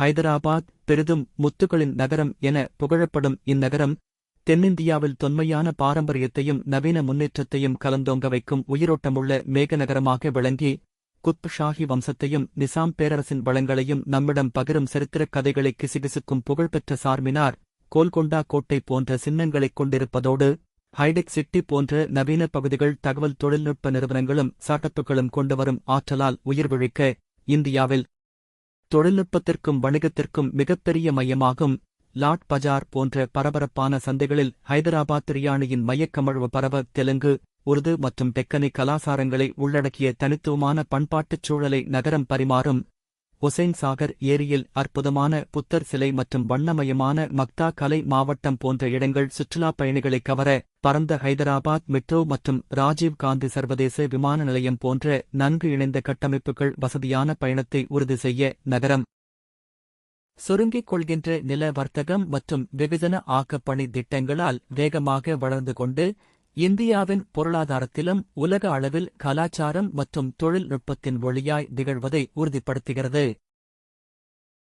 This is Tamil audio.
ஹைதராபாத் பெரிதும் முத்துகளின் நகரம் என புகழப்படும் இந்நகரம் தென்னிந்தியாவில் தொன்மையான பாரம்பரியத்தையும் நவீன முன்னேற்றத்தையும் கலந்தோங்க வைக்கும் உயிரோட்டமுள்ள மேகநகரமாக விளங்கி குத்ப் ஷாஹி வம்சத்தையும் நிசாம் பேரரசின் வளங்களையும் நம்மிடம் பகிரும் சரித்திரக் கதைகளை கிசுகிசுக்கும் புகழ்பெற்ற சார்மினார் கோல்கொண்டா கோட்டை போன்ற சின்னங்களைக் கொண்டிருப்பதோடு ஹைடெக் சிட்டி போன்ற நவீன பகுதிகள் தகவல் தொழில்நுட்ப நிறுவனங்களும் சாட்டப்புகளும் கொண்டுவரும் ஆற்றலால் உயிர்விழிக்க இந்தியாவில் தொழில்நுட்பத்திற்கும் வணிகத்திற்கும் மிகப்பெரிய மையமாகும் லாட் பஜார் போன்ற பரபரப்பான சந்தைகளில் ஹைதராபாத் பிரியாணியின் மையக்கமழ்வு பரவ தெலுங்கு உருது மற்றும் டெக்கனி கலாசாரங்களை உள்ளடக்கிய தனித்துவமான பண்பாட்டுச் சூழலை நகரம் பரிமாறும். ஒசைன் சாகர் ஏரியில் அற்புதமான புத்தர் சிலை மற்றும் வண்ணமயமான மக்தா கலை மாவட்டம் போன்ற இடங்கள் சுற்றுலாப் பயணிகளை கவர பரந்த ஹைதராபாத் மெட்ரோ மற்றும் ராஜீவ் காந்தி சர்வதேச விமான நிலையம் போன்ற நன்கு இணைந்த கட்டமைப்புகள் வசதியான பயணத்தை உறுதி செய்ய நகரம். சுருங்கிக் கொள்கின்ற நில வர்த்தகம் மற்றும் வெகுஜன ஆக்கப்பணி திட்டங்களால் வேகமாக வளர்ந்து கொண்டு இந்தியாவின் பொருளாதாரத்திலும் உலக அளவில் கலாச்சாரம் மற்றும் தொழில்நுட்பத்தின் வழியாய் திகழ்வதை உறுதிப்படுத்துகிறது.